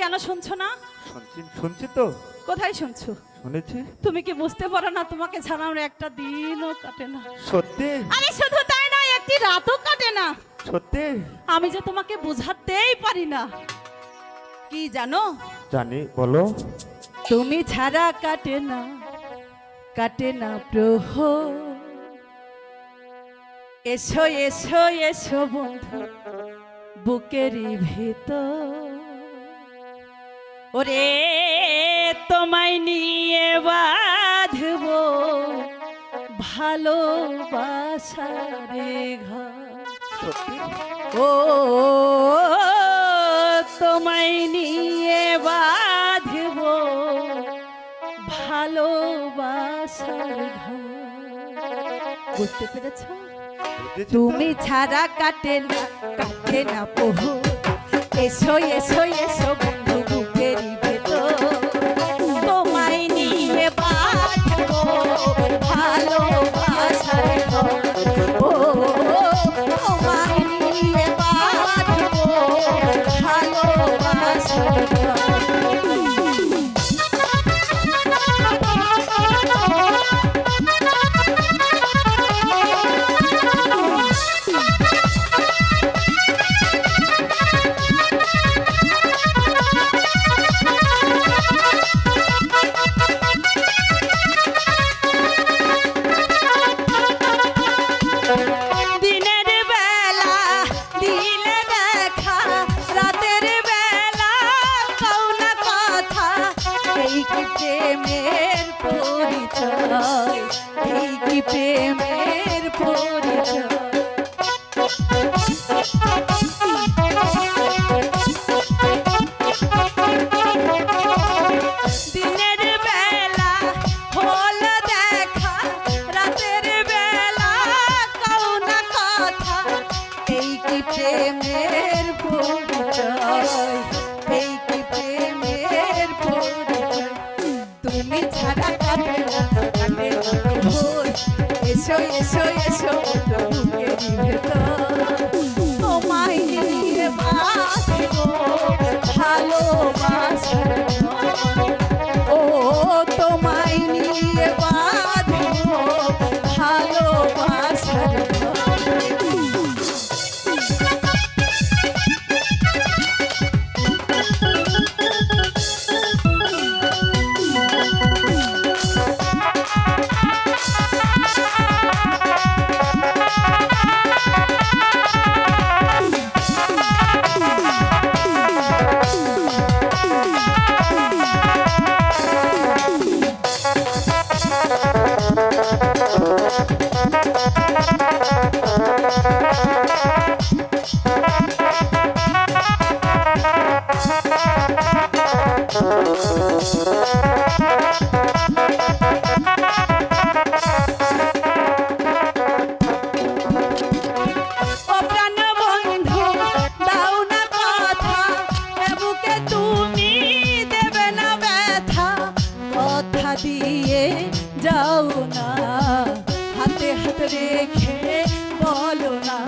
কেন শুনছো না? শুনছি শুনছি তো। কোথায় শুনছো? শুনেছি। তুমি কি বুঝতে পারো না তোমাকে ছাড়া আমার একটা দিনও কাটে না। সত্যি? আরে শুধু তাই না একটি রাতও কাটে না। সত্যি? আমি যে তোমাকে বোঝাতেই পারি না। কি জানো? জানি বলো। তুমি ছাড়া কাটে না কাটে না প্রহ এসো এসো এসো বন্ধু বুকেরই ভেতর। ওরে তোমায় নিয়ে বাঁধব ভালোবাসারে ঘর। ও তোমায় নিয়ে বাঁধব ভালোবাসার ঘর। বুঝতে পেরেছ? তুমি ছাড়া কাটে না কাটে না বহু এসো এসো এসো ভালোবাসার প্রেমের পরিচয়। প্রেমের পরিচয়? এসো এসো এসো বুকেরই ভেতর দিয়ে যাও না। হাতে হাত রেখে বলো না।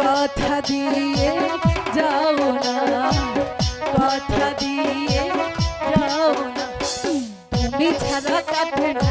কথা দিয়ে যাও না। কথা দিয়ে তুমি ছাড়া